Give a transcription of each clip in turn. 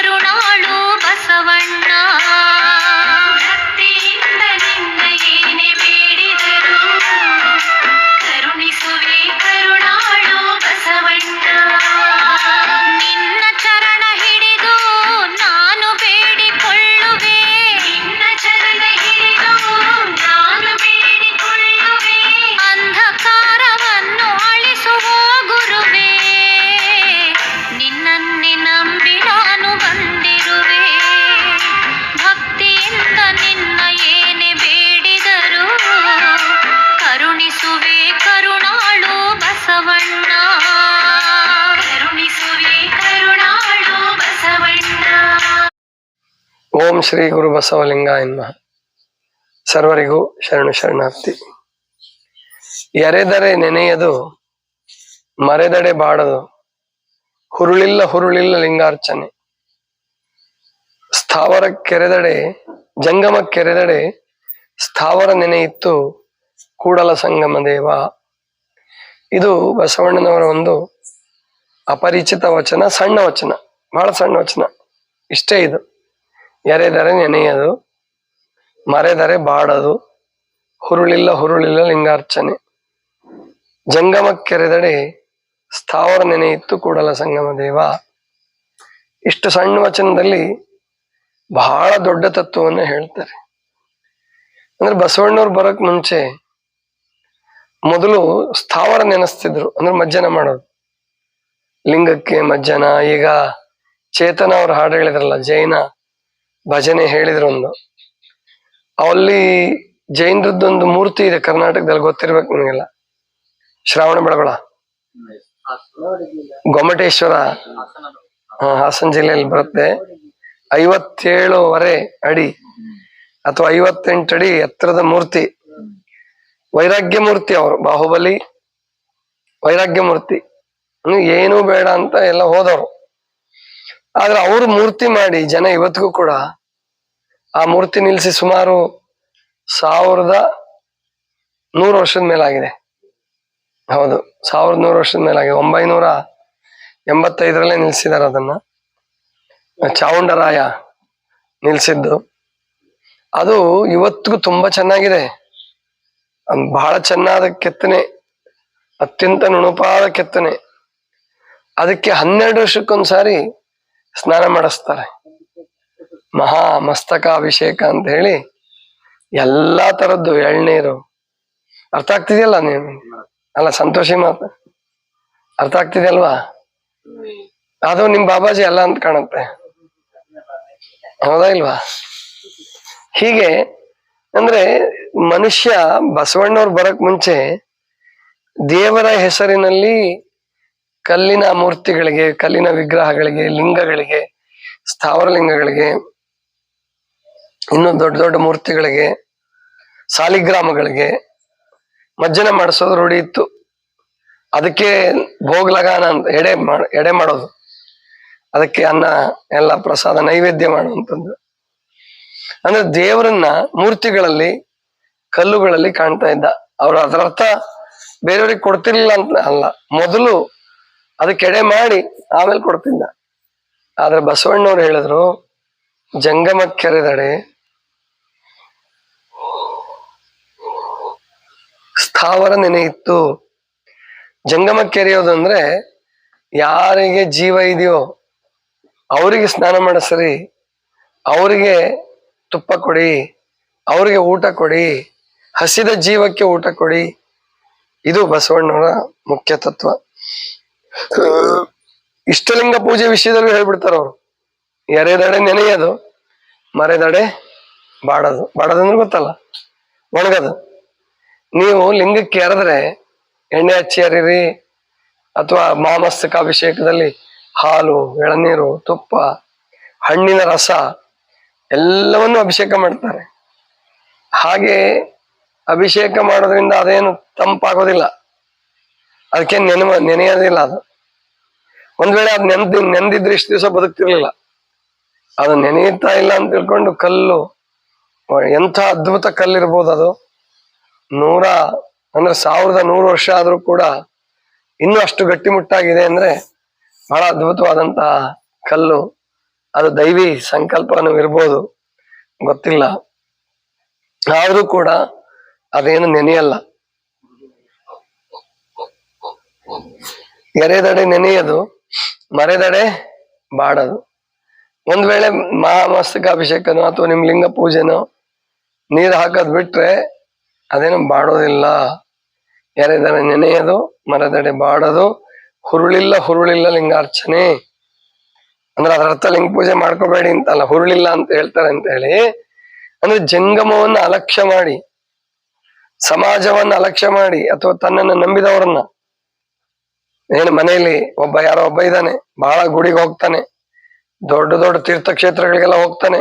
కరుణాళు బసవణ్ణ ಶ್ರೀ ಗುರು ಬಸವಲಿಂಗ ನಮಃ ಸರ್ವರಿಗೂ ಶರಣು ಶರಣಾರ್ಥಿ. ಎರೆದರೆ ನೆನೆಯದು, ಮರೆದಡೆ ಬಾಡದು, ಹುರುಳಿಲ್ಲ ಹುರುಳಿಲ್ಲ ಲಿಂಗಾರ್ಚನೆ. ಸ್ಥಾವರ ಕೆರೆದಡೆ, ಜಂಗಮ ಕೆರೆದಡೆ, ಸ್ಥಾವರ ನೆನೆಯಿತ್ತು, ಕೂಡಲ ಸಂಗಮ ದೇವ. ಇದು ಬಸವಣ್ಣನವರ ಒಂದು ಅಪರಿಚಿತ ವಚನ, ಸಣ್ಣ ವಚನ, ಬಹಳ ಸಣ್ಣ ವಚನ. ಇಷ್ಟೇ ಇದು. ಎರೆದರೆ ನೆನೆಯದು ಮರೆದರೆ ಬಾಡದು, ಹುರುಳಿಲ್ಲ ಹುರುಳಿಲ್ಲ ಲಿಂಗಾರ್ಚನೆ. ಜಂಗಮ ಕೆರೆದಡೆ ಸ್ಥಾವರ ನೆನೆಯಿತ್ತು ಕೂಡಲ ಸಂಗಮ ದೇವ. ಇಷ್ಟು ಸಣ್ಣ ವಚನದಲ್ಲಿ ಬಹಳ ದೊಡ್ಡ ತತ್ವವನ್ನು ಹೇಳ್ತಾರೆ. ಅಂದ್ರೆ ಬಸವಣ್ಣವ್ರು ಬರೋಕ್ ಮುಂಚೆ ಮೊದಲು ಸ್ಥಾವರ ನೆನೆಸ್ತಿದ್ರು, ಅಂದ್ರೆ ಮಜ್ಜನ ಮಾಡೋದು. ಲಿಂಗಕ್ಕೆ ಮಜ್ಜನ, ಈಗ ಚೇತನ ಅವ್ರ ಹಾಡು ಹೇಳಿದ್ರಲ್ಲ, ಜೈನ. ಭಜನೆ ಹೇಳಿದ್ರು ಒಂದು. ಅಲ್ಲಿ ಜೈನರದ್ದೊಂದು ಮೂರ್ತಿ ಇದೆ ಕರ್ನಾಟಕದಲ್ಲಿ ಗೊತ್ತಿರ್ಬೇಕು ನಿಮಗೆಲ್ಲ. ಶ್ರಾವಣ ಬೆಳಗೊಳ. ಗೊಮ್ಮಟೇಶ್ವರ. ಹಾ, ಹಾಸನ ಜಿಲ್ಲೆಯಲ್ಲಿ ಬರುತ್ತೆ. ಐವತ್ತೇಳುವರೆ ಅಡಿ ಅಥವಾ ಐವತ್ತೆಂಟು ಅಡಿ ಎತ್ತರದ ಮೂರ್ತಿ. ವೈರಾಗ್ಯ ಮೂರ್ತಿ ಅವರು ಬಾಹುಬಲಿ ವೈರಾಗ್ಯ ಮೂರ್ತಿ. ಏನೂ ಬೇಡ ಅಂತ ಎಲ್ಲ ಹೋದವರು. ಆದ್ರೆ ಅವರು ಮೂರ್ತಿ ಮಾಡಿ ಜನ ಇವತ್ತಿಗೂ ಕೂಡ ಆ ಮೂರ್ತಿ ನಿಲ್ಲಿಸಿ ಸುಮಾರು ಸಾವಿರದ ನೂರು ವರ್ಷದ ಮೇಲಾಗಿದೆ. ಹೌದು, ಸಾವಿರದ ನೂರು ವರ್ಷದ ಮೇಲಾಗಿದೆ. ಒಂಬೈನೂರ ಎಂಬತ್ತೈದರಲ್ಲೇ ನಿಲ್ಸಿದ್ದಾರೆ ಅದನ್ನ. ಚಾವುಂಡರಾಯ ನಿಲ್ಸಿದ್ದು. ಅದು ಇವತ್ತಿಗೂ ತುಂಬಾ ಚೆನ್ನಾಗಿದೆ. ಬಹಳ ಚೆನ್ನಾದ ಕೆತ್ತನೆ, ಅತ್ಯಂತ ನುಣುಪಾದ ಕೆತ್ತನೆ. ಅದಕ್ಕೆ ಹನ್ನೆರಡು ವರ್ಷಕ್ಕೊಂದ್ಸಾರಿ ಸ್ನಾನ ಮಾಡಿಸ್ತಾರೆ. ಮಹಾ ಮಸ್ತಕಾಭಿಷೇಕ ಅಂತ ಹೇಳಿ ಎಲ್ಲಾ ತರದ್ದು ಎಳ್ನೀರು. ಅರ್ಥ ಆಗ್ತಿದೆಯಲ್ಲ ನೀವು? ಅಲ್ಲ, ಸಂತೋಷಿ ಮಾತು. ಅರ್ಥ ಆಗ್ತಿದೆಯಲ್ವಾ? ಅದು ನಿಮ್ ಬಾಬಾಜಿ ಅಲ್ಲ ಅಂತ ಕಾಣುತ್ತೆ. ಹೌದಾ ಇಲ್ವಾ? ಹೀಗೆ, ಅಂದ್ರೆ ಮನುಷ್ಯ ಬಸವಣ್ಣವ್ರು ಬರಕ್ ಮುಂಚೆ ದೇವರ ಹೆಸರಿನಲ್ಲಿ ಕಲ್ಲಿನ ಮೂರ್ತಿಗಳಿಗೆ, ಕಲ್ಲಿನ ವಿಗ್ರಹಗಳಿಗೆ, ಲಿಂಗಗಳಿಗೆ ಸ್ಥಾವರ ಲಿಂಗಗಳಿಗೆ ಇನ್ನು ದೊಡ್ಡ ದೊಡ್ಡ ಮೂರ್ತಿಗಳಿಗೆ, ಸಾಲಿಗ್ರಾಮಗಳಿಗೆ ಮಜ್ಜನ ಮಾಡಿಸೋದು ರೂಢಿ ಇತ್ತು. ಅದಕ್ಕೆ ಭೋಗಲಗಾನ ಅಂತ ಎಡೆ ಮಾಡ, ಎಡೆ ಮಾಡೋದು. ಅದಕ್ಕೆ ಅನ್ನ ಎಲ್ಲ ಪ್ರಸಾದ ನೈವೇದ್ಯ ಮಾಡುವಂಥದ್ದು. ಅಂದ್ರೆ ದೇವರನ್ನ ಮೂರ್ತಿಗಳಲ್ಲಿ, ಕಲ್ಲುಗಳಲ್ಲಿ ಕಾಣ್ತಾ ಇದ್ದ. ಅವ್ರು ಅದರರ್ಥ ಬೇರೆಯವ್ರಿಗೆ ಕೊಡ್ತಿರ್ಲಿಲ್ಲ ಅಂತ ಅಲ್ಲ. ಮೊದಲು ಅದಕ್ಕೆ ಎಡೆ ಮಾಡಿ ಆಮೇಲೆ ಕೊಡ್ತಿದ್ದ. ಆದ್ರೆ ಬಸವಣ್ಣವ್ರು ಹೇಳಿದ್ರು ಜಂಗಮ ಸ್ಥಾವರ ನೆನೆಯಿತ್ತು. ಜಂಗಮ ಕೆರೆಯೋದಂದ್ರೆ ಯಾರಿಗೆ ಜೀವ ಇದೆಯೋ ಅವರಿಗೆ ಸ್ನಾನ ಮಾಡಿಸ್ರಿ, ಅವರಿಗೆ ತುಪ್ಪ ಕೊಡಿ, ಅವರಿಗೆ ಊಟ ಕೊಡಿ, ಹಸಿದ ಜೀವಕ್ಕೆ ಊಟ ಕೊಡಿ. ಇದು ಬಸವಣ್ಣವರ ಮುಖ್ಯ ತತ್ವ. ಇಷ್ಟಲಿಂಗ ಪೂಜೆ ವಿಷಯದಲ್ಲೂ ಹೇಳ್ಬಿಡ್ತಾರ ಅವರು. ಎರೆದಡೆ ನೆನೆಯೋದು, ಮರೆದಡೆ ಬಾಡೋದು. ಬಾಡೋದಂದ್ರೆ ಗೊತ್ತಲ್ಲ, ಒಣಗದು. ನೀವು ಲಿಂಗಕ್ಕೆ ಎರೆದ್ರೆ ಎಣ್ಣೆ ಹಚ್ಚಿ ಎರೀರಿ ಅಥವಾ ಮಾಮಸ್ತಕ ಅಭಿಷೇಕದಲ್ಲಿ ಹಾಲು, ಎಳನೀರು, ತುಪ್ಪ, ಹಣ್ಣಿನ ರಸ ಎಲ್ಲವನ್ನು ಅಭಿಷೇಕ ಮಾಡ್ತಾರೆ. ಹಾಗೆ ಅಭಿಷೇಕ ಮಾಡೋದ್ರಿಂದ ಅದೇನು ತಂಪಾಗೋದಿಲ್ಲ. ಅದಕ್ಕೆ ನೆನ ನೆನೆಯೋದಿಲ್ಲ ಅದು. ಒಂದ್ ವೇಳೆ ಅದು ನೆನ್ದಿ ನೆಂದಿದ್ರೆ ಇಷ್ಟು ದಿವಸ ಬದುಕ್ತಿರ್ಲಿಲ್ಲ. ಅದು ನೆನೆಯುತ್ತಾ ಇಲ್ಲ ಅಂತ ತಿಳ್ಕೊಂಡು ಕಲ್ಲು, ಎಂಥ ಅದ್ಭುತ ಕಲ್ಲಿರ್ಬೋದು ಅದು. ನೂರ, ಅಂದ್ರೆ ಸಾವಿರದ ನೂರು ವರ್ಷ ಆದ್ರೂ ಕೂಡ ಇನ್ನೂ ಅಷ್ಟು ಗಟ್ಟಿಮುಟ್ಟಾಗಿದೆ ಅಂದ್ರೆ ಬಹಳ ಅದ್ಭುತವಾದಂತಹ ಕಲ್ಲು. ಅದು ದೈವಿ ಸಂಕಲ್ಪನೂ ಇರ್ಬೋದು. ಗೊತ್ತಿಲ್ಲ. ಆದ್ರೂ ಕೂಡ ಅದೇನು ನೆನೆಯಲ್ಲ. ಎರೆದಡೆ ನೆನೆಯದು, ಮರೆದಡೆ ಬಾಡದು. ಒಂದ್ ವೇಳೆ ಮಹಾಮಸ್ತಕಾಭಿಷೇಕನೋ ಅಥವಾ ನಿಮ್ ಲಿಂಗ ಪೂಜೆನೋ ನೀರು ಹಾಕೋದ್ ಬಿಟ್ರೆ ಅದೇನು ಬಾಡೋದಿಲ್ಲ. ಎರೆದಡೆ ನೆನೆಯದು, ಮರದಡೆ ಬಾಡೋದು, ಹುರುಳಿಲ್ಲ ಹುರುಳಿಲ್ಲ ಲಿಂಗಾರ್ಚನೆ. ಅಂದ್ರೆ ಅದರ ಅರ್ಥ ಲಿಂಗ ಪೂಜೆ ಮಾಡ್ಕೋಬೇಡಿ ಅಂತಲ್ಲ, ಹುರುಳಿಲ್ಲ ಅಂತ ಹೇಳ್ತಾರೆ ಅಂತ ಹೇಳಿ, ಅಂದ್ರೆ ಜಂಗಮವನ್ನ ಅಲಕ್ಷ್ಯ ಮಾಡಿ, ಸಮಾಜವನ್ನ ಅಲಕ್ಷ್ಯ ಮಾಡಿ ಅಥವಾ ತನ್ನನ್ನು ನಂಬಿದವರನ್ನ. ಏನು ಮನೆಯಲ್ಲಿ ಒಬ್ಬ ಯಾರೋ ಒಬ್ಬ ಇದ್ದಾನೆ, ಬಹಳ ಗುಡಿಗೆ ಹೋಗ್ತಾನೆ, ದೊಡ್ಡ ದೊಡ್ಡ ತೀರ್ಥಕ್ಷೇತ್ರಗಳಿಗೆಲ್ಲ ಹೋಗ್ತಾನೆ,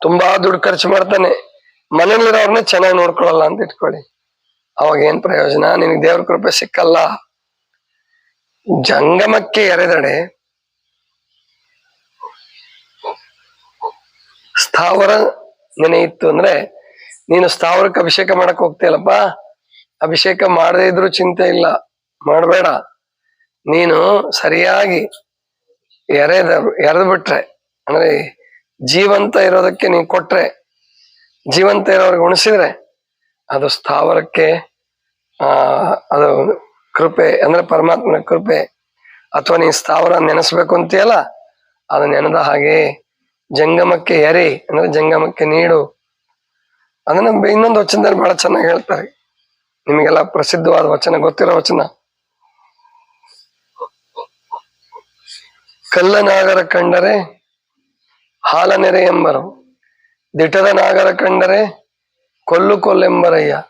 ತುಂಬಾ ದುಡ್ಡು ಖರ್ಚು ಮಾಡ್ತಾನೆ ಮನೇಲಿರೋರ್ನ ಚೆನ್ನಾಗಿ ನೋಡ್ಕೊಳಲ್ಲ ಅಂತ ಇಟ್ಕೊಳ್ಳಿ. ಅವಾಗ ಏನ್ ಪ್ರಯೋಜನ? ನಿನಗೆ ದೇವ್ರ ಕೃಪೆ ಸಿಕ್ಕಲ್ಲ. ಜಂಗಮಕ್ಕೆ ಎರೆದಡೆ ಸ್ಥಾವರ ನೆನೆಯಿತ್ತು ಅಂದ್ರೆ ನೀನು ಸ್ಥಾವರಕ್ಕೆ ಅಭಿಷೇಕ ಮಾಡಕ್ ಹೋಗ್ತೀಯಲ್ಲಪ್ಪ ಅಭಿಷೇಕ ಮಾಡದೇ ಇದ್ರು ಚಿಂತೆ ಇಲ್ಲ. ಮಾಡಬೇಡ. ನೀನು ಸರಿಯಾಗಿ ಎರೆದ ಎರೆದು ಬಿಟ್ರೆ ಅಂದ್ರೆ ಜೀವಂತ ಇರೋದಕ್ಕೆ ನೀನ್ ಕೊಟ್ರೆ ಜೀವಂತ ಇರೋರ್ಗೆ ಉಣಿಸಿದ್ರೆ ಅದು ಸ್ಥಾವರಕ್ಕೆ, ಆ, ಅದು ಕೃಪೆ, ಅಂದ್ರೆ ಪರಮಾತ್ಮನ ಕೃಪೆ, ಅಥವಾ ನೀನ್ ಸ್ಥಾವರ ನೆನೆಸ್ಬೇಕು ಅಂತೀಯಲ್ಲ, ಅದು ನೆನೆದ ಹಾಗೆ ಜಂಗಮಕ್ಕೆ ಎರಿ, ಅಂದ್ರೆ ಜಂಗಮಕ್ಕೆ ನೀಡು. ಅದನ್ನ ಇನ್ನೊಂದು ವಚನದಲ್ಲಿ ಬಹಳ ಚೆನ್ನಾಗಿ ಹೇಳ್ತಾರೆ. ನಿಮಗೆಲ್ಲ ಪ್ರಸಿದ್ಧವಾದ ವಚನ, ಗೊತ್ತಿರೋ ವಚನ? ಕಲ್ಲನಾಗರ ಕಂಡರೆ ಹಾಲನೆರೆ ಎಂಬರು. ದಿಟದ ನಾಗರ ಕಂಡರೆ ಕೊಲ್ಲು ಕೊಲ್ಲೆಂಬರಯ್ಯ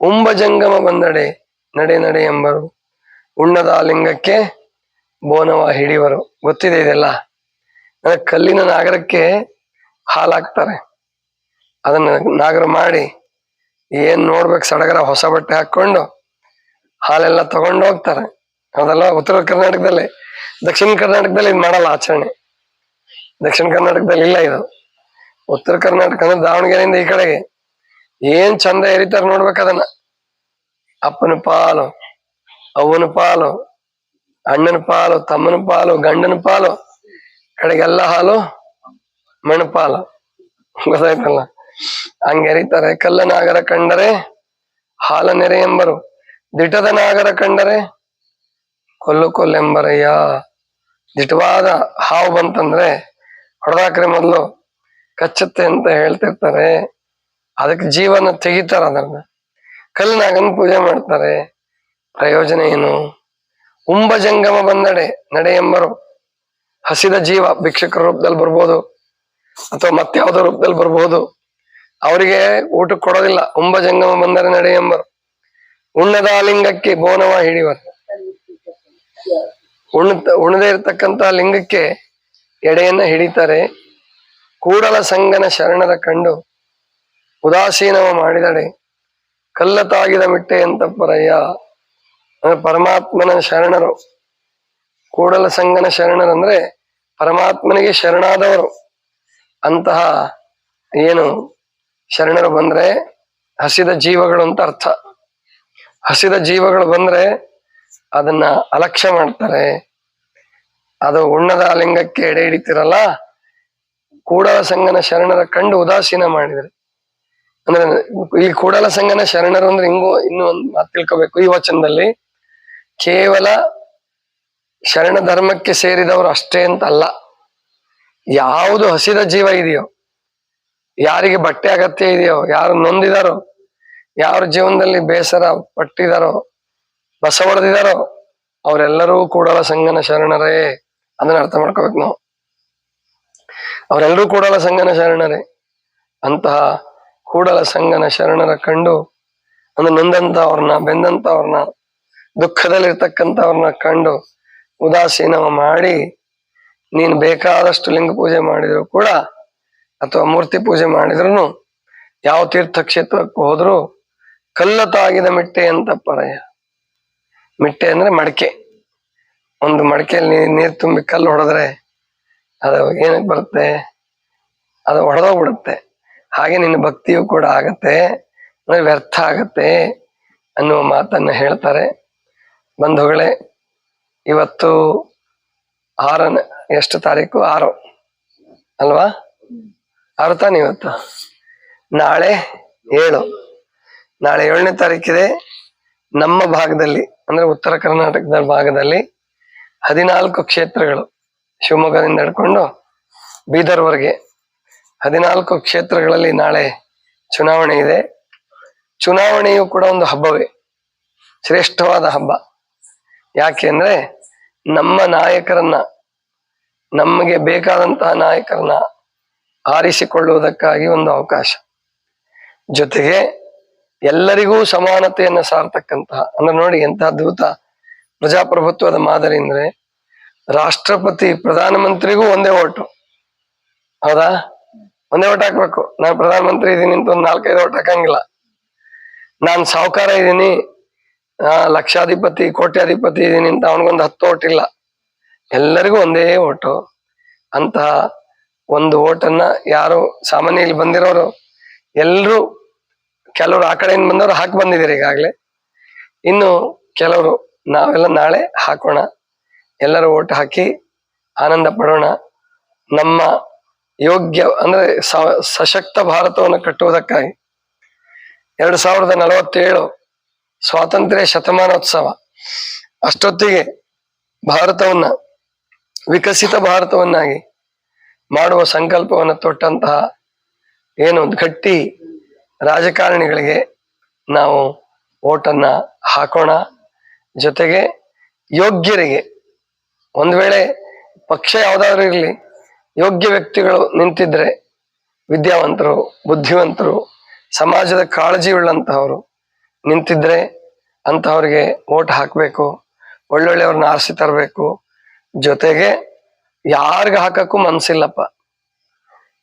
ಉಂಬ ಜಂಗಮ ಬಂದಡೆ ನಡೆ ನಡೆ ಎಂಬರು. ಉಣ್ಣದ ಲಿಂಗಕ್ಕೆ ಬೋನವ ಹಿಡಿವರು. ಗೊತ್ತಿದೆ ಇದೆಲ್ಲ? ಕಲ್ಲಿನ ನಾಗರಕ್ಕೆ ಹಾಲಾಕ್ತಾರೆ. ಅದನ್ನ ನಾಗರ ಮಾಡಿ ಏನ್ ನೋಡ್ಬೇಕು? ಸಡಗರ ಹೊಸ ಬಟ್ಟೆ ಹಾಕೊಂಡು ಹಾಲೆಲ್ಲ ತಗೊಂಡು ಹೋಗ್ತಾರೆ. ಅದೆಲ್ಲ ಉತ್ತರ ಕರ್ನಾಟಕದಲ್ಲಿ. ದಕ್ಷಿಣ ಕರ್ನಾಟಕದಲ್ಲಿ ಇದು ಮಾಡಲ್ಲ ಆಚರಣೆ. ದಕ್ಷಿಣ ಕರ್ನಾಟಕದಲ್ಲಿ ಇಲ್ಲ ಇದು. ಉತ್ತರ ಕರ್ನಾಟಕ, ಅಂದ್ರೆ ದಾವಣಗೆರೆಯಿಂದ ಈ ಕಡೆಗೆ. ಏನ್ ಚಂದ ಎರಿತಾರ ನೋಡ್ಬೇಕದನ್ನ ಅಪ್ಪನ ಪಾಲು, ಅವ್ವನ ಪಾಲು, ಅಣ್ಣನ ಪಾಲು, ತಮ್ಮನ ಪಾಲು, ಗಂಡನ ಪಾಲು, ಕಡೆಗೆಲ್ಲ ಹಾಲು, ಮಣ್ಣು ಪಾಲು. ಗೊತ್ತಾಯ್ತಲ್ಲ? ಹಂಗೆ ಎರಿತಾರೆ. ಕಲ್ಲ ನಾಗರ ಕಂಡರೆ ಹಾಲ ನೆರೆ ಎಂಬರು. ದಿಟದ ನಾಗರ ಕಂಡರೆ ಕೊಲ್ಲು ಕೊಲ್ಲೆಂಬರಯ್ಯ. ದಿಟವಾದ ಹಾವು ಬಂತಂದ್ರೆ ಹೊಡೆದಾಕ್ರೆ ಮೊದಲು ಕಚ್ಚುತ್ತೆ ಅಂತ ಹೇಳ್ತಿರ್ತಾರೆ. ಅದಕ್ಕೆ ಜೀವನ ತೆಗಿತಾರ ಅದನ್ನ. ಕಲ್ಲಿನಾಗನ್ ಪೂಜೆ ಮಾಡ್ತಾರೆ. ಪ್ರಯೋಜನ ಏನು? ಉಂಬ ಜಂಗಮ ಬಂದಡೆ ನಡೆ ಎಂಬರು ಹಸಿದ ಜೀವ ಭಿಕ್ಷಕರ ರೂಪದಲ್ಲಿ ಬರ್ಬೋದು ಅಥವಾ ಮತ್ಯಾವುದೋ ರೂಪದಲ್ಲಿ ಬರ್ಬೋದು. ಅವರಿಗೆ ಊಟ ಕೊಡೋದಿಲ್ಲ. ಉಂಬ ಜಂಗಮ ಬಂದರೆ ನಡೆ ಎಂಬರು ಉಣ್ಣದ ಲಿಂಗಕ್ಕೆ ಬೋನವ ಹಿಡಿಯುವ ಉಣ್ಣ ಉಣದೇ ಇರತಕ್ಕಂತ ಲಿಂಗಕ್ಕೆ ಎಡೆಯನ್ನ ಹಿಡಿತಾರೆ. ಕೂಡಲ ಸಂಗನ ಶರಣರ ಕಂಡು ಉದಾಸೀನವ ಮಾಡಿದಡೆ ಕಲ್ಲ ತಾಗಿದ ಮಿಟ್ಟೆ ಅಂತ ಪರಯ್ಯ? ಅಂದ್ರೆ ಪರಮಾತ್ಮನ ಶರಣರು. ಕೂಡಲ ಸಂಗನ ಶರಣರಂದ್ರೆ ಪರಮಾತ್ಮನಿಗೆ ಶರಣಾದವರು. ಅಂತಹ ಏನು ಶರಣರು ಬಂದ್ರೆ ಹಸಿದ ಜೀವಗಳು ಅಂತ ಅರ್ಥ. ಹಸಿದ ಜೀವಗಳು ಬಂದ್ರೆ ಅದನ್ನ ಅಲಕ್ಷ್ಯ ಮಾಡ್ತಾರೆ. ಅದು ಉಣ್ಣದ ಲಿಂಗಕ್ಕೆ ಎಡೆ ಹಿಡಿತಿರಲ್ಲ? ಕೂಡಲ ಸಂಗನ ಶರಣರ ಕಂಡು ಉದಾಸೀನ ಮಾಡಿದರೆ. ಅಂದ್ರೆ ಇಲ್ಲಿ ಕೂಡಲ ಸಂಗನ ಶರಣರು ಅಂದ್ರೆ ಹಿಂಗು ಇನ್ನೂ ಒಂದು ಮಾತು ತಿಳ್ಕೊಬೇಕು. ಈ ವಚನದಲ್ಲಿ ಕೇವಲ ಶರಣ ಧರ್ಮಕ್ಕೆ ಸೇರಿದವರು ಅಷ್ಟೇ ಅಂತ ಅಲ್ಲ ಯಾವುದು ಹಸಿದ ಜೀವ ಇದೆಯೋ, ಯಾರಿಗೆ ಬಟ್ಟೆ ಅಗತ್ಯ ಇದೆಯೋ, ಯಾರು ನೊಂದಿದಾರೋ, ಯಾರ ಜೀವನದಲ್ಲಿ ಬೇಸರ ಪಟ್ಟಿದಾರೋ ಬಸ ಹೊಡೆದಿದಾರೋ ಅವರೆಲ್ಲರೂ ಕೂಡಲ ಸಂಗನ ಶರಣರೇ. ಅದನ್ನ ಅರ್ಥ ಮಾಡ್ಕೋಬೇಕು ನಾವು. ಅವರೆಲ್ಲರೂ ಕೂಡಲ ಸಂಗನ ಶರಣರೇ. ಅಂತಹ ಕೂಡಲ ಸಂಗನ ಶರಣರ ಕಂಡು ಅಂದ್ರೆ ನೊಂದಂತ ಅವ್ರನ್ನ, ಬೆಂದಂತ ಅವ್ರನ್ನ ದುಃಖದಲ್ಲಿರ್ತಕ್ಕಂಥವ್ರನ್ನ ಕಂಡು ಉದಾಸೀನ ಮಾಡಿ ನೀನು ಬೇಕಾದಷ್ಟು ಲಿಂಗ ಪೂಜೆ ಮಾಡಿದ್ರು ಕೂಡ ಅಥವಾ ಮೂರ್ತಿ ಪೂಜೆ ಮಾಡಿದ್ರು ಯಾವ ತೀರ್ಥಕ್ಷೇತ್ರಕ್ಕೆ ಹೋದ್ರು ಕಲ್ಲ ತಾಗಿದ ಮಿಟ್ಟೆ ಅಂತ ಪರಯ ಮಿಟ್ಟೆ ಅಂದ್ರೆ ಮಡಕೆ. ಒಂದು ಮಡಕೆಯಲ್ಲಿ ನೀರು ತುಂಬಿ ಕಲ್ಲು ಹೊಡೆದ್ರೆ ಅದು ಏನಕ್ಕೆ ಬರುತ್ತೆ? ಅದು ಹೊಡೆದೋಗ್ಬಿಡುತ್ತೆ ಹಾಗೆ ನಿನ್ನ ಭಕ್ತಿಯು ಕೂಡ ಆಗತ್ತೆ. ವ್ಯರ್ಥ ಆಗತ್ತೆ ಅನ್ನುವ ಮಾತನ್ನ ಹೇಳ್ತಾರೆ. ಬಂಧುಗಳೇ, ಇವತ್ತು ಆರನೇ, ಎಷ್ಟು ತಾರೀಕು? ಆರು. ಅಲ್ವಾ? ಆರು ತಾನೆ ಇವತ್ತು? ನಾಳೆ ಏಳು. ನಾಳೆ ಏಳನೇ ತಾರೀಕಿದೆ ನಮ್ಮ ಭಾಗದಲ್ಲಿ, ಅಂದ್ರೆ ಉತ್ತರ ಕರ್ನಾಟಕದ ಭಾಗದಲ್ಲಿ ಹದಿನಾಲ್ಕು ಕ್ಷೇತ್ರಗಳು. ಶಿವಮೊಗ್ಗದಿಂದ ಹಿಡ್ಕೊಂಡು ಬೀದರ್ವರೆಗೆ ಹದಿನಾಲ್ಕು ಕ್ಷೇತ್ರಗಳಲ್ಲಿ ನಾಳೆ ಚುನಾವಣೆ ಇದೆ. ಚುನಾವಣೆಯು ಕೂಡ ಒಂದು ಹಬ್ಬವೇ. ಶ್ರೇಷ್ಠವಾದ ಹಬ್ಬ. ಯಾಕೆ ಅಂದ್ರೆ ನಮ್ಮ ನಾಯಕರನ್ನ, ನಮಗೆ ಬೇಕಾದಂತಹ ನಾಯಕರನ್ನ ಆರಿಸಿಕೊಳ್ಳುವುದಕ್ಕಾಗಿ ಒಂದು ಅವಕಾಶ. ಜೊತೆಗೆ ಎಲ್ಲರಿಗೂ ಸಮಾನತೆಯನ್ನು ಸಾರ್ತಕ್ಕಂತಹ, ಅಂದ್ರೆ ನೋಡಿ ಎಂತಹ ದೂತ ಪ್ರಜಾಪ್ರಭುತ್ವದ ಮಾದರಿ ಅಂದ್ರೆ ರಾಷ್ಟ್ರಪತಿ ಪ್ರಧಾನಮಂತ್ರಿಗೂ ಒಂದೇ ಓಟು. ಹೌದಾ? ಒಂದೇ ಓಟ್ ಹಾಕ್ಬೇಕು. ನಾನು ಪ್ರಧಾನಮಂತ್ರಿ ಇದ್ದೀನಿ ಅಂತ ಒಂದು ನಾಲ್ಕೈದು ಓಟ್ ಹಾಕಂಗಿಲ್ಲ. ನಾನು ಸಾಹುಕಾರ ಇದ್ದೀನಿ. ಲಕ್ಷಾಧಿಪತಿ, ಕೋಟ್ಯಾಧಿಪತಿ ಇದ್ದೀನಿ ಅಂತ ಅವನಿಗೊಂದು ಹತ್ತು ಓಟ್ ಇಲ್ಲ. ಎಲ್ಲರಿಗೂ ಒಂದೇ ಓಟು. ಅಂತಹ ಒಂದು ಓಟನ್ನ ಯಾರು ಸಾಮಾನ್ಯ ಇಲ್ಲಿ ಬಂದಿರೋರು ಎಲ್ಲರೂ ಕೆಲವರು ಆ ಕಡೆಯಿಂದ ಬಂದವರು ಹಾಕಿ ಬಂದಿದ್ದೀರಿ ಈಗಾಗಲೇ. ಇನ್ನು ಕೆಲವರು ನಾವೆಲ್ಲ ನಾಳೆ ಹಾಕೋಣ. ಎಲ್ಲರೂ ಓಟ್ ಹಾಕಿ ಆನಂದ ಪಡೋಣ. ನಮ್ಮ ಯೋಗ್ಯ ಅಂದ್ರೆ ಸಶಕ್ತ ಭಾರತವನ್ನು ಕಟ್ಟುವುದಕ್ಕಾಗಿ ಎರಡು ಸಾವಿರದ ನಲವತ್ತೇಳು ಸ್ವಾತಂತ್ರ್ಯ ಶತಮಾನೋತ್ಸವ, ಅಷ್ಟೊತ್ತಿಗೆ ಭಾರತವನ್ನ, ವಿಕಸಿತ ಭಾರತವನ್ನಾಗಿ ಮಾಡುವ ಸಂಕಲ್ಪವನ್ನು ತೊಟ್ಟಂತಹ ಏನು ಗಟ್ಟಿ ರಾಜಕಾರಣಿಗಳಿಗೆ ನಾವು ಓಟನ್ನ ಹಾಕೋಣ. ಜೊತೆಗೆ ಯೋಗ್ಯರಿಗೆ ಒಂದ್ ವೇಳೆ ಪಕ್ಷ ಯಾವ್ದಾದ್ರು ಇರಲಿ, ಯೋಗ್ಯ ವ್ಯಕ್ತಿಗಳು ನಿಂತಿದ್ರೆ ವಿದ್ಯಾವಂತರು, ಬುದ್ಧಿವಂತರು, ಸಮಾಜದ ಕಾಳಜಿ ಉಳ್ಳಂತಹವರು ನಿಂತಿದ್ರೆ ಅಂತಹವ್ರಿಗೆ ಓಟ್ ಹಾಕಬೇಕು ಒಳ್ಳೊಳ್ಳೆಯವ್ರನ್ನ ಆರಿಸಿ ತರಬೇಕು. ಜೊತೆಗೆ ಯಾರಿಗ ಹಾಕಕ್ಕೂ ಮನ್ಸಿಲ್ಲಪ್ಪ.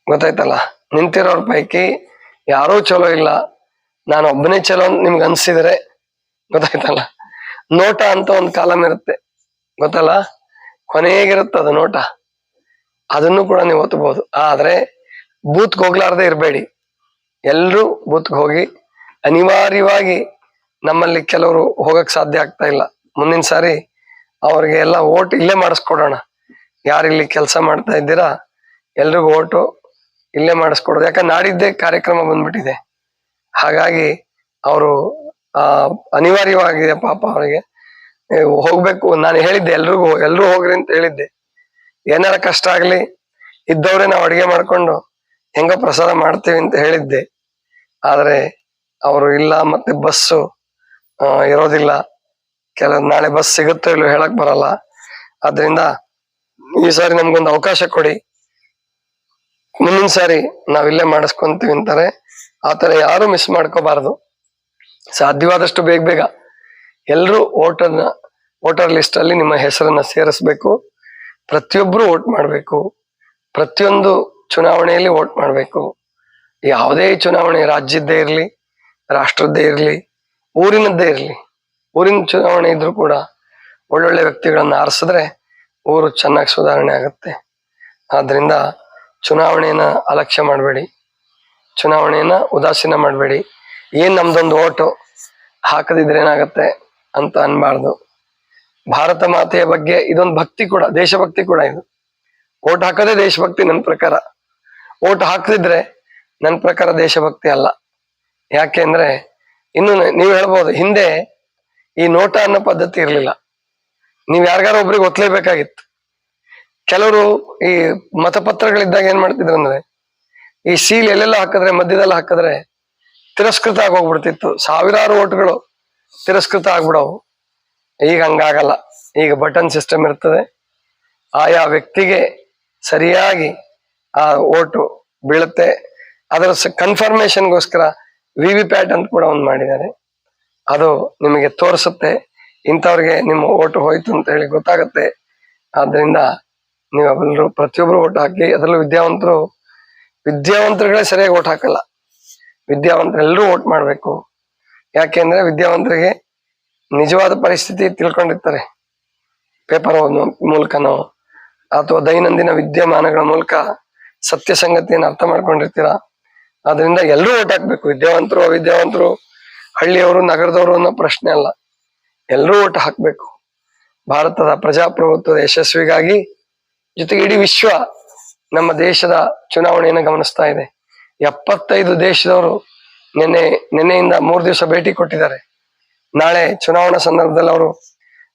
ಗೊತ್ತಾಯ್ತಲ್ಲ? ನಿಂತಿರೋರ ಪೈಕಿ ಯಾರೂ ಚಲೋ ಇಲ್ಲ. ನಾನು ಒಬ್ಬನೇ ಚಲೋ ಅಂತ ನಿಮ್ಗೆ ಅನ್ಸಿದ್ರೆ ಗೊತ್ತಾಯ್ತಲ್ಲ? ನೋಟ ಅಂತ ಒಂದು ಕಾಲಮ್ ಇರುತ್ತೆ. ಗೊತ್ತಲ್ಲ? ಕೊನೆಗಿರುತ್ತೆ ಅದು ನೋಟ. ಅದನ್ನು ಕೂಡ ನೀವು ಒತ್ತಬಹುದು ಆದ್ರೆ ಬೂತ್ಗೆ ಹೋಗ್ಲಾರ್ದೆ ಇರಬೇಡಿ. ಎಲ್ಲರೂ ಬೂತ್ಗೆ ಹೋಗಿ ಅನಿವಾರ್ಯವಾಗಿ ನಮ್ಮಲ್ಲಿ ಕೆಲವರು ಹೋಗಕ್ ಸಾಧ್ಯ ಆಗ್ತಾ ಇಲ್ಲ. ಮುಂದಿನ ಸಾರಿ ಅವ್ರಿಗೆ ಎಲ್ಲ ಓಟ್ ಇಲ್ಲೇ ಮಾಡಿಸ್ಕೊಡೋಣ. ಯಾರು ಇಲ್ಲಿ ಕೆಲಸ ಮಾಡ್ತಾ ಇದ್ದೀರಾ, ಎಲ್ರಿಗೂ ಓಟು ಇಲ್ಲೇ ಮಾಡಿಸ್ಕೊಡೋದು. ಯಾಕಂದ್ರೆ ನಾಡಿದ್ದೇ ಕಾರ್ಯಕ್ರಮ ಬಂದ್ಬಿಟ್ಟಿದೆ. ಹಾಗಾಗಿ ಅವರು ಅನಿವಾರ್ಯವಾಗಿದೆ ಪಾಪ ಅವರಿಗೆ. ಹೋಗ್ಬೇಕು. ನಾನು ಹೇಳಿದ್ದೆ, ಎಲ್ರಿಗೂ ಎಲ್ರೂ ಹೋಗ್ರಿ ಅಂತ ಹೇಳಿದ್ದೆ. ಏನಾರ ಕಷ್ಟ ಆಗ್ಲಿ, ಇದ್ದವ್ರೆ ನಾವು ಅಡಿಗೆ ಮಾಡ್ಕೊಂಡು ಹೆಂಗ ಪ್ರಸಾದ ಮಾಡ್ತೀವಿ ಅಂತ ಹೇಳಿದ್ದೆ. ಆದ್ರೆ ಅವರು ಇಲ್ಲ, ಮತ್ತೆ ಬಸ್ಸು ಇರೋದಿಲ್ಲ. ಕೆಲವ್ ನಾಳೆ ಬಸ್ ಸಿಗುತ್ತೋ ಇಲ್ಲೋ ಹೇಳಕ್ ಬರಲ್ಲ. ಆದ್ರಿಂದ ಈ ಸಾರಿ ನಮ್ಗೊಂದು ಅವಕಾಶ ಕೊಡಿ. ಮುಂದಿನ ಸಾರಿ ನಾವಿಲ್ಲೇ ಮಾಡಿಸ್ಕೊಂತೀವಿ ಅಂತಾರೆ. ಆತರ ಯಾರು ಮಿಸ್ ಮಾಡ್ಕೋಬಾರದು. ಸಾಧ್ಯವಾದಷ್ಟು ಬೇಗ ಬೇಗ ಎಲ್ರೂ ವೋಟರ್ನ ವೋಟರ್ ಲಿಸ್ಟ್ ಅಲ್ಲಿ ನಿಮ್ಮ ಹೆಸರನ್ನ ಸೇರಿಸಬೇಕು. ಪ್ರತಿಯೊಬ್ಬರು ವೋಟ್ ಮಾಡಬೇಕು. ಪ್ರತಿಯೊಂದು ಚುನಾವಣೆಯಲ್ಲಿ ವೋಟ್ ಮಾಡಬೇಕು. ಯಾವುದೇ ಚುನಾವಣೆ ರಾಜ್ಯದ್ದೇ ಇರಲಿ, ರಾಷ್ಟ್ರದ್ದೇ ಇರಲಿ, ಊರಿನದ್ದೇ ಇರಲಿ, ಊರಿನ ಚುನಾವಣೆ ಇದ್ರೂ ಕೂಡ ಒಳ್ಳೊಳ್ಳೆ ವ್ಯಕ್ತಿಗಳನ್ನ ಆರಿಸಿದ್ರೆ ಊರು ಚೆನ್ನಾಗಿ ಸುಧಾರಣೆ ಆಗುತ್ತೆ. ಆದ್ದರಿಂದ ಚುನಾವಣೆಯನ್ನು ಅಲಕ್ಷ್ಯ ಮಾಡಬೇಡಿ. ಚುನಾವಣೆಯನ್ನು ಉದಾಸೀನ ಮಾಡಬೇಡಿ. ಏನ್ ನಮ್ದೊಂದು ಓಟು, ಹಾಕದಿದ್ರೆ ಏನಾಗುತ್ತೆ ಅಂತ ಅನ್ಬಾರ್ದು. ಭಾರತ ಮಾತೆಯ ಬಗ್ಗೆ ಇದೊಂದು ಭಕ್ತಿ ಕೂಡ, ದೇಶಭಕ್ತಿ ಕೂಡ ಇದು. ಓಟ್ ಹಾಕೋದೇ ದೇಶಭಕ್ತಿ ನನ್ನ ಪ್ರಕಾರ. ಓಟ್ ಹಾಕದಿದ್ರೆ ನನ್ನ ಪ್ರಕಾರ ದೇಶಭಕ್ತಿ ಅಲ್ಲ. ಯಾಕೆ ಅಂದ್ರೆ, ಇನ್ನು ನೀವು ಹೇಳ್ಬೋದು, ಹಿಂದೆ ಈ ನೋಟ ಅನ್ನೋ ಪದ್ಧತಿ ಇರಲಿಲ್ಲ. ನೀವು ಯಾರಿಗಾರ ಒಬ್ರಿಗೆ ಒತ್ಲೇಬೇಕಾಗಿತ್ತು. ಕೆಲವರು ಈ ಮತಪತ್ರಗಳಿದ್ದಾಗ ಏನ್ ಮಾಡ್ತಿದ್ರು ಅಂದ್ರೆ, ಈ ಸೀಲ್ ಎಲ್ಲೆಲ್ಲ ಹಾಕಿದ್ರೆ, ಮಧ್ಯದಲ್ಲಿ ಹಾಕಿದ್ರೆ ತಿರಸ್ಕೃತ ಆಗೋಗ್ಬಿಡ್ತಿತ್ತು. ಸಾವಿರಾರು ಓಟ್ಗಳು ತಿರಸ್ಕೃತ ಆಗ್ಬಿಡವು. ಈಗ ಹಂಗಾಗಲ್ಲ. ಈಗ ಬಟನ್ ಸಿಸ್ಟಮ್ ಇರ್ತದೆ. ಆಯಾ ವ್ಯಕ್ತಿಗೆ ಸರಿಯಾಗಿ ಆ ಓಟು ಬೀಳುತ್ತೆ. ಅದರ ಕನ್ಫರ್ಮೇಶನ್ಗೋಸ್ಕರ ವಿ ವಿ ಪ್ಯಾಟ್ ಅಂತ ಕೂಡ ಒಂದು ಮಾಡಿದ್ದಾರೆ. ಅದು ನಿಮಗೆ ತೋರಿಸುತ್ತೆ. ಇಂಥವ್ರಿಗೆ ನಿಮ್ಮ ಓಟು ಹೋಯ್ತು ಅಂತ ಹೇಳಿ ಗೊತ್ತಾಗುತ್ತೆ. ಆದ್ರಿಂದ ನೀವೆಲ್ಲರೂ ಪ್ರತಿಯೊಬ್ಬರು ಓಟ್ ಹಾಕಿ, ಅದರಲ್ಲೂ ವಿದ್ಯಾವಂತರು, ವಿದ್ಯಾವಂತರುಗಳೇ ಸರಿಯಾಗಿ ಓಟ್ ಹಾಕಲ್ಲ. ವಿದ್ಯಾವಂತರೆಲ್ಲರೂ ಓಟ್ ಮಾಡಬೇಕು. ಯಾಕೆಂದ್ರೆ ವಿದ್ಯಾವಂತರಿಗೆ ನಿಜವಾದ ಪರಿಸ್ಥಿತಿ ತಿಳ್ಕೊಂಡಿರ್ತಾರೆ. ಪೇಪರ್ ಮೂಲಕನೋ ಅಥವಾ ದೈನಂದಿನ ವಿದ್ಯಮಾನಗಳ ಮೂಲಕ ಸತ್ಯ ಸಂಗತಿಯನ್ನು ಅರ್ಥ ಮಾಡ್ಕೊಂಡಿರ್ತೀರಾ? ಅದರಿಂದ ಎಲ್ಲರೂ ಓಟ್ ಹಾಕ್ಬೇಕು. ವಿದ್ಯಾವಂತರು, ಅವಿದ್ಯಾವಂತರು, ಹಳ್ಳಿಯವರು, ನಗರದವರು ಅನ್ನೋ ಪ್ರಶ್ನೆ ಅಲ್ಲ. ಎಲ್ಲರೂ ಓಟ್ ಹಾಕ್ಬೇಕು. ಭಾರತದ ಪ್ರಜಾಪ್ರಭುತ್ವದ ಯಶಸ್ವಿಗಾಗಿ ಜೊತೆಗೆ ಇಡೀ ವಿಶ್ವ ನಮ್ಮ ದೇಶದ ಚುನಾವಣೆಯನ್ನು ಗಮನಿಸ್ತಾ ಇದೆ. ಎಪ್ಪತ್ತೈದು ದೇಶದವರು ನಿನ್ನೆ, ನಿನ್ನೆಯಿಂದ ಮೂರು ದಿವಸ ಭೇಟಿ ಕೊಟ್ಟಿದ್ದಾರೆ. ನಾಳೆ ಚುನಾವಣಾ ಸಂದರ್ಭದಲ್ಲಿ ಅವರು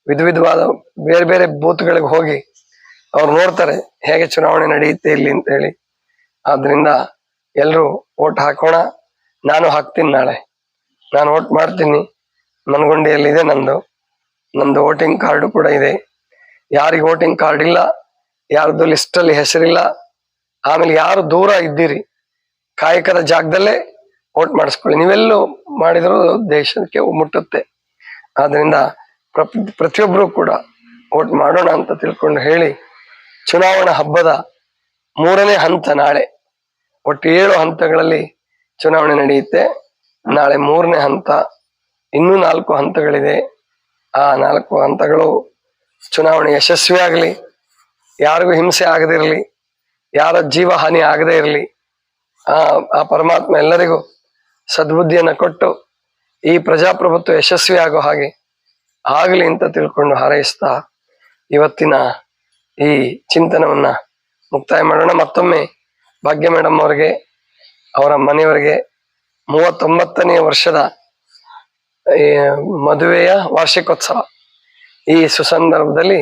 ವಿಧ ವಿಧವಾದ ಬೇರೆ ಬೇರೆ ಬೂತ್ಗಳಿಗೆ ಹೋಗಿ ಅವ್ರು ನೋಡ್ತಾರೆ ಹೇಗೆ ಚುನಾವಣೆ ನಡೆಯುತ್ತೆ ಇಲ್ಲಿ ಅಂತ ಹೇಳಿ. ಆದ್ರಿಂದ ಎಲ್ಲರೂ ಓಟ್ ಹಾಕೋಣ. ನಾನು ಹಾಕ್ತೀನಿ ನಾಳೆ. ನಾನು ಓಟ್ ಮಾಡ್ತೀನಿ. ಮನಗುಂಡಿಯಲ್ಲಿ ಇದೆ ನಂದು. ನಂದು ವೋಟಿಂಗ್ ಕಾರ್ಡು ಕೂಡ ಇದೆ. ಯಾರಿಗೆ ವೋಟಿಂಗ್ ಕಾರ್ಡ್ ಇಲ್ಲ, ಯಾರ್ದು ಲಿಸ್ಟ್ ಅಲ್ಲಿ ಹೆಸರಿಲ್ಲ, ಆಮೇಲೆ ಯಾರು ದೂರ ಇದ್ದೀರಿ ಕಾಯಕದ ಜಾಗದಲ್ಲೇ ವೋಟ್ ಮಾಡಿಸ್ಕೊಳ್ಳಿ. ನೀವೆಲ್ಲೂ ಮಾಡಿದ್ರು ದೇಶಕ್ಕೆ ಮುಟ್ಟುತ್ತೆ. ಆದ್ರಿಂದ ಪ್ರ- ಪ್ರತಿಯೊಬ್ಬರು ಕೂಡ ವೋಟ್ ಮಾಡೋಣ ಅಂತ ತಿಳ್ಕೊಂಡು ಹೇಳಿ ಚುನಾವಣಾ ಹಬ್ಬದ ಮೂರನೇ ಹಂತ ನಾಳೆ, ಒಟ್ಟು ಏಳು ಹಂತಗಳಲ್ಲಿ ಚುನಾವಣೆ ನಡೆಯುತ್ತೆ. ನಾಳೆ ಮೂರನೇ ಹಂತ, ಇನ್ನೂ ನಾಲ್ಕು ಹಂತಗಳಿದೆ. ಆ ನಾಲ್ಕು ಹಂತಗಳು ಚುನಾವಣೆ ಯಶಸ್ವಿ ಆಗಲಿ, ಯಾರಿಗೂ ಹಿಂಸೆ ಆಗದಿರಲಿ, ಯಾರ ಜೀವ ಹಾನಿ ಆಗದೇ ಇರಲಿ ಆ ಪರಮಾತ್ಮ ಎಲ್ಲರಿಗೂ ಸದ್ಬುದ್ಧಿಯನ್ನ ಕೊಟ್ಟು ಈ ಪ್ರಜಾಪ್ರಭುತ್ವ ಯಶಸ್ವಿ ಆಗೋ ಹಾಗೆ ಆಗಲಿ ಅಂತ ತಿಳ್ಕೊಂಡು ಹಾರೈಸ್ತಾ ಇವತ್ತಿನ ಈ ಚಿಂತನವನ್ನ ಮುಕ್ತಾಯ ಮಾಡೋಣ. ಮತ್ತೊಮ್ಮೆ ಭಾಗ್ಯ ಮೇಡಮ್ ಅವರಿಗೆ, ಅವರ ಮನೆಯವರಿಗೆ ಮೂವತ್ತೊಂಬತ್ತನೇ ವರ್ಷದ ಮದುವೆಯ ವಾರ್ಷಿಕೋತ್ಸವ. ಈ ಸುಸಂದರ್ಭದಲ್ಲಿ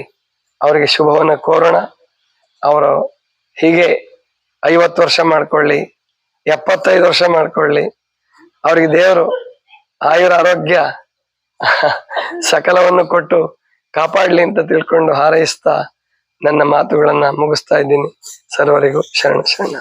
ಅವರಿಗೆ ಶುಭವನ್ನು ಕೋರೋಣ. ಅವರು ಹೀಗೆ ಐವತ್ತು ವರ್ಷ ಮಾಡ್ಕೊಳ್ಳಿ, ಎಪ್ಪತ್ತೈದು ವರ್ಷ ಮಾಡ್ಕೊಳ್ಳಿ. ಅವ್ರಿಗೆ ದೇವರು ಆಯುರ ಆರೋಗ್ಯ ಸಕಲವನ್ನು ಕೊಟ್ಟು ಕಾಪಾಡ್ಲಿ ಅಂತ ತಿಳ್ಕೊಂಡು ಹಾರೈಸ್ತಾ ನನ್ನ ಮಾತುಗಳನ್ನ ಮುಗಿಸ್ತಾ ಇದ್ದೀನಿ. ಸರ್ವರಿಗೂ ಶರಣ ಶರಣ.